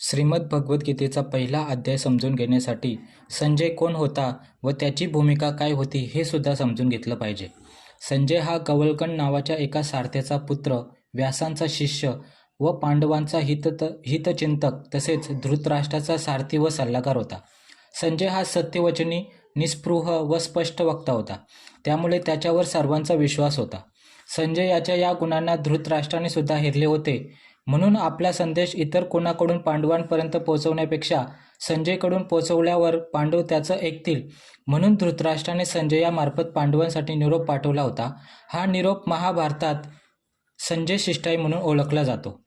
श्रीमद भगवद्गीतेचा पहिला अध्याय समजून घेण्यासाठी संजय कोण होता व त्याची भूमिका काय होती हे सुद्धा समजून घेतलं पाहिजे. संजय हा गवळकण नावाच्या एका सारथ्याचा पुत्र व्यासांचा शिष्य व पांडवांचा हितत हितचिंतक तसेच धृतराष्ट्राचा सारथी व सल्लागार होता. संजय हा सत्यवचनी निस्पृह व स्पष्ट वक्ता होता. त्यामुळे त्याच्यावर सर्वांचा विश्वास होता. संजय याच्या या गुणांना धृतराष्ट्राने सुद्धा हेरले होते. म्हणून आपला संदेश इतर कोणाकडून पांडवांपर्यंत पोहोचवण्यापेक्षा संजयकडून पोहोचवल्यावर पांडव त्याचं ऐकतील. म्हणून धृतराष्ट्राने संजयामार्फत पांडवांसाठी निरोप पाठवला होता. हा निरोप महाभारतात संजय शिष्टाई म्हणून ओळखला जातो.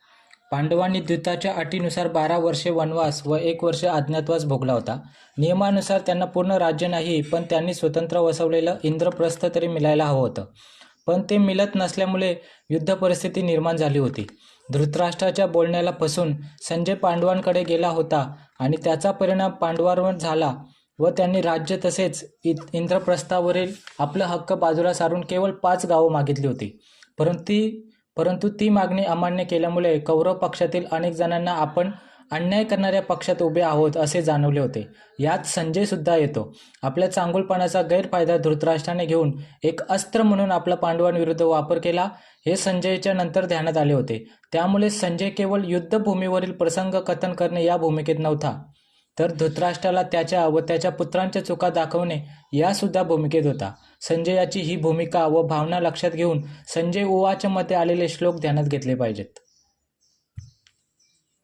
पांडवांनी द्विताच्या अटीनुसार बारा वर्षे वनवास व एक वर्ष अज्ञातवास भोगला होता. नियमानुसार त्यांना पूर्ण राज्य नाही पण त्यांनी स्वतंत्र वसवलेलं इंद्रप्रस्थ तरी मिळायला हवं होतं. पण ते मिळत नसल्यामुळे युद्ध परिस्थिती निर्माण झाली होती. धृतराष्ट्राच्या बोलण्याला फसून संजय पांडवांकडे गेला होता आणि त्याचा परिणाम पांडवांवर झाला व त्यांनी राज्य तसेच इ इंद्रप्रस्थावरील आपलं हक्क बाजूला सारून केवळ पाच गावं मागितली होती. परंतु परंतु ती मागणी अमान्य केल्यामुळे कौरव पक्षातील अनेक जणांना आपण अन्याय करणाऱ्या पक्षात उभे आहोत असे जाणवले होते. यात संजय सुद्धा येतो. आपल्या चांगुलपणाचा गैरफायदा धृतराष्ट्राने घेऊन एक अस्त्र म्हणून आपला पांडवांविरुद्ध वापर केला हे संजयच्या नंतर ध्यानात आले होते. त्यामुळे संजय केवळ युद्धभूमीवरील प्रसंग कथन करणे या भूमिकेत नव्हता. तर धृतराष्ट्राला त्याच्या व त्याच्या पुत्रांच्या चुका दाखवणे या सुद्धा भूमिकेत होता. संजयाची ही भूमिका व भावना लक्षात घेऊन संजय ओवाच्या मते आलेले श्लोक ध्यानात घेतले पाहिजेत.